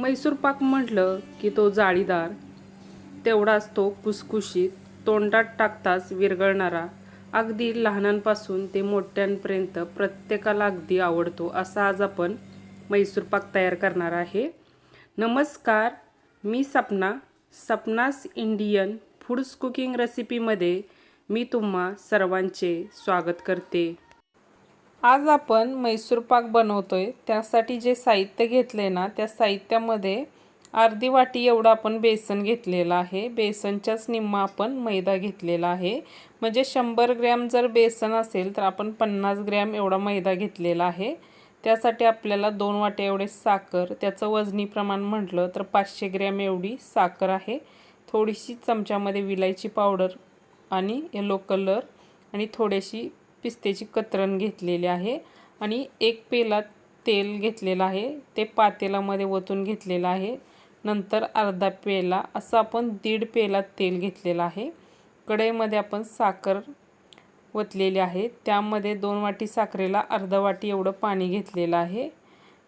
मैसूर पाक म्हटलं की तो जाळीदार. तेवढाच तो कुसकुशीत तोंडात टाकताच विरघळणारा. अगदी लहानांपासून ते मोठ्यांपर्यंत प्रत्येकाला अगदी आवडतो असा आज आपण मैसूर पाक तयार करणार आहे. नमस्कार मी Sapna. Sapna's Indian foods cooking रेसिपीमध्ये मी तुम्हा सर्वांचे स्वागत करते. आज आपण मैसूर पाक बनवतोय. त्यासाठी जे साहित्य घेतले ना त्या साहित्यामध्ये अर्धी वाटी एवढं आपण बेसन घेतलेलं आहे. बेसनच्याच निम्मा आपण मैदा घेतलेला आहे. म्हणजे शंभर ग्रॅम जर बेसन असेल तर आपण पन्नास ग्रॅम एवढा मैदा घेतलेला आहे. त्यासाठी आपल्याला दोन वाटे एवढे साखर त्याचं वजनी प्रमाण म्हटलं तर पाचशे ग्रॅम एवढी साखर आहे. थोडीशी चमच्यामध्ये विलायची पावडर आणि येलो कलर आणि थोडीशी पिस्त्याची कतरण घेतलेली आहे आणि एक पेला तेल घेतलेलं आहे. ते पातेलामध्ये ओतून घेतलेलं आहे. नंतर अर्धा पेला असं आपण दीड पेला तेल घेतलेलं आहे. कढईमध्ये आपण साखर ओतलेली आहे. त्यामध्ये दोन वाटी साखरेला अर्धा वाटी एवढं पाणी घेतलेलं आहे.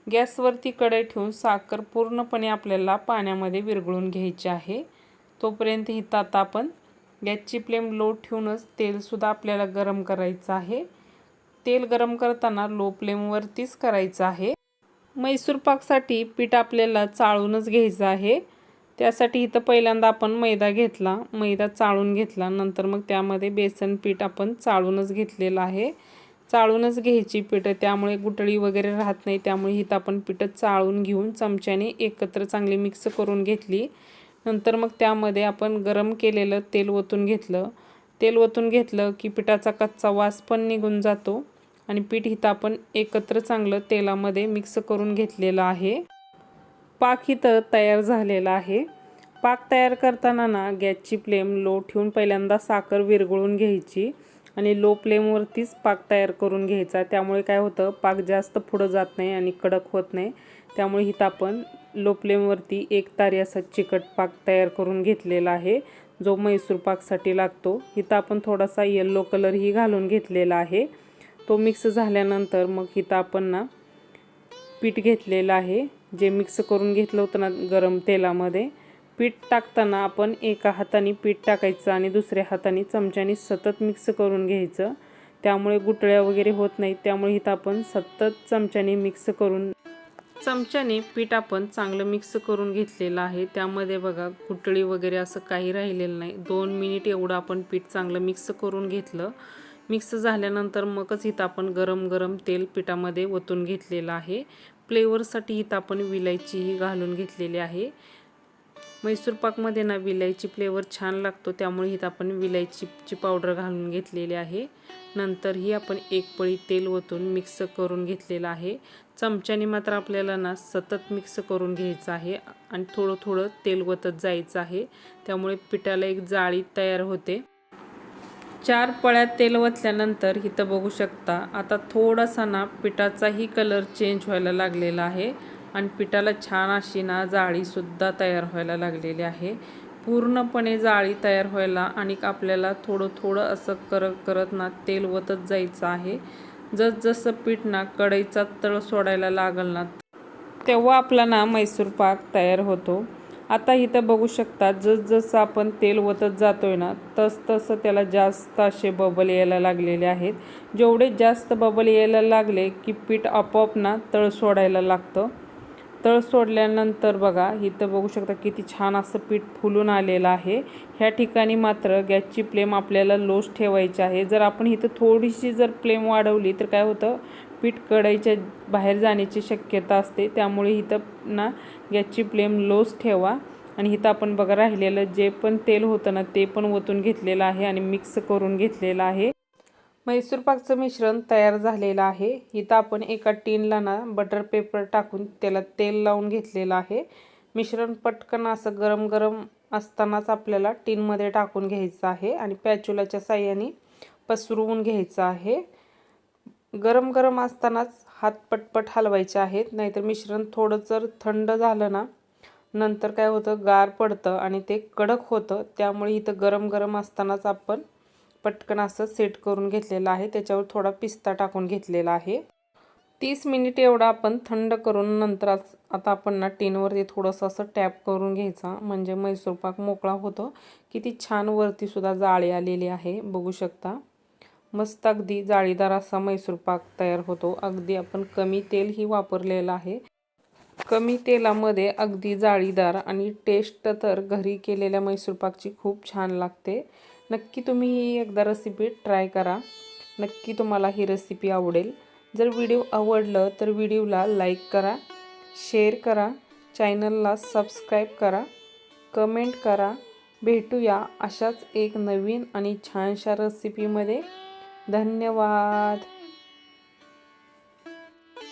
गॅसवरती कढई ठेवून साखर पूर्णपणे आपल्याला पाण्यामध्ये विरघळून घ्यायची आहे. तोपर्यंत ही आता आपण गॅसची फ्लेम लो ठेवूनच तेलसुद्धा आपल्याला गरम करायचं आहे. तेल गरम करताना लो फ्लेमवरतीच करायचं आहे. मैसूर पाकसाठी पीठ आपल्याला चाळूनच घ्यायचं आहे. त्यासाठी इथं पहिल्यांदा आपण मैदा घेतला. मैदा चाळून घेतला. नंतर मग त्यामध्ये बेसन पीठ आपण चाळूनच घेतलेलं आहे. चाळूनच घ्यायची पिठं त्यामुळे गुटळी वगैरे राहत नाही. त्यामुळे इथं आपण पिठं चाळून घेऊन चमच्याने एकत्र चांगली मिक्स करून घेतली. नंतर मग त्यामध्ये आपण गरम केलेलं तेल ओतून घेतलं. तेल ओतून घेतलं की पिठाचा कच्चा वास पण निघून जातो आणि पीठ इथं आपण एकत्र चांगलं तेलामध्ये मिक्स करून घेतलेलं आहे. पाक इथं तयार झालेला आहे. पाक तयार करताना ना गॅसची फ्लेम लो ठेवून पहिल्यांदा साखर विरघळून घ्यायची. आणि लो फ्लेमवरतीच पाक तयार करून घ्यायचा. त्यामुळे काय होतं पाक जास्त पुढं जात नाही आणि कडक होत नाही. त्यामुळे इथं आपण लो फ्लेमवरती एक तारी असा चिकट पाक तयार करून घेतलेला आहे जो मैसूर पाकसाठी लागतो. इथं आपण थोडासा येल्लो कलरही घालून घेतलेला आहे. तो मिक्स झाल्यानंतर मग इथं आपण ना पीठ घेतलेलं आहे. जे मिक्स करून घेतलं होतं ना गरम तेलामध्ये पीठ टाकताना आपण एका हाताने पीठ टाकायचं आणि दुसऱ्या हाताने चमच्याने सतत मिक्स करून घ्यायचं. त्यामुळे गुटळ्या वगैरे होत नाहीत. त्यामुळे इथं आपण सतत चमच्याने मिक्स करून चमच्याने पीठ आपण चांगलं मिक्स करून घेतलेलं आहे. त्यामध्ये बघा गुटळी वगैरे असं काही राहिलेलं नाही. दोन मिनिट एवढं आपण पीठ चांगलं मिक्स करून घेतलं. मिक्स झाल्यानंतर मगच इथं आपण गरम गरम तेल पिठामध्ये ओतून घेतलेलं आहे. फ्लेवरसाठी इथं आपण विलायचीही घालून घेतलेली आहे. मैसूर पाकमध्ये ना विलायची फ्लेवर छान लागतो त्यामुळे इथं आपण विलायचीची पावडर घालून घेतलेली आहे. नंतर ही आपण एक पळी तेल ओतून मिक्स करून घेतलेलं आहे. चमच्याने मात्र आपल्याला ना सतत मिक्स करून घ्यायचं आहे आणि थोडं थोडं तेल ओतत जायचं आहे. त्यामुळे पिठाला एक जाळी तयार होते. चार पळ्या तेल ओतल्यानंतर इथं बघू शकता आता थोडासा ना पिठाचाही कलर चेंज व्हायला लागलेला आहे. आणि पिठाला छान अशी ना जाळीसुद्धा तयार व्हायला लागलेली आहे. पूर्णपणे जाळी तयार व्हायला आणि आपल्याला थोडं थोडं असं करत करत ना तेल वतत जायचं आहे. जसजसं पीठ ना कढईचा तळ सोडायला लागल ना तेव्हा आपला ना मैसूर पाक तयार होतो. आता इथं बघू शकता जसजसं आपण तेल ओतत जातोय ना तस तसं त्याला जास्त असे बबल यायला लागलेले आहेत. जेवढे जास्त बबल यायला लागले की पीठ आपोआप ना तळ सोडायला लागतं. तळ सोडल्यानंतर बघा इथं बघू शकता किती छान असं पीठ फुलून आलेलं आहे. ह्या ठिकाणी मात्र गॅसची फ्लेम आपल्याला लोस ठेवायची आहे. जर आपण इथं थोडीशी जर फ्लेम वाढवली तर काय होतं? पीठ कढईच्या बाहेर जाण्याची शक्यता असते. त्यामुळे इथं ना गॅसची फ्लेम लोस ठेवा. आणि इथं आपण बघा राहिलेलं जे पण तेल होतं ना ते पण ओतून घेतलेलं आहे आणि मिक्स करून घेतलेलं आहे. मैसूर पाकचं मिश्रण तयार झालेलं आहे. इथं आपण एका टीनला ना बटर पेपर टाकून त्याला तेल लावून घेतलेलं आहे. मिश्रण पटकन असं गरम गरम असतानाच आपल्याला टीनमध्ये टाकून घ्यायचं आहे आणि पॅचुलाच्या साह्याने पसरवून घ्यायचं आहे. गरम गरम असतानाच हात पटपट हलवायचे आहेत. नाहीतर मिश्रण थोडं जर थंड झालं ना नंतर काय होतं? गार पडतं आणि ते कडक होतं. त्यामुळे इथं गरम गरम असतानाच आपण पटकन असं सेट करून घेतलेलं आहे. त्याच्यावर थोडा पिस्ता टाकून घेतलेला आहे. तीस मिनिट एवढा आपण थंड करून नंतर आता आपण ना टीनवरती थोडंसं असं टॅप करून घ्यायचा. म्हणजे मैसूर पाक मोकळा होतो. किती छान वरती सुद्धा जाळी आलेली आहे. बघू शकता. मस्त अगदी जाळीदार असा मैसूर पाक तयार होतो. अगदी आपण कमी तेलही वापरलेलं आहे. कमी तेलामध्ये अगदी जाळीदार आणि टेस्ट तर घरी केलेल्या मैसूर पाकची खूप छान लागते. नक्की तुम्ही ही एकदा रेसिपी ट्राय करा. नक्की तुम्हाला ही रेसिपी आवडेल. जर व्हिडिओ आवडलं तर व्हिडिओला लाईक करा शेअर करा चॅनलला सबस्क्राईब करा कमेंट करा. भेटूया अशाच एक नवीन आणि छानशा रेसिपीमध्ये धन्यवाद!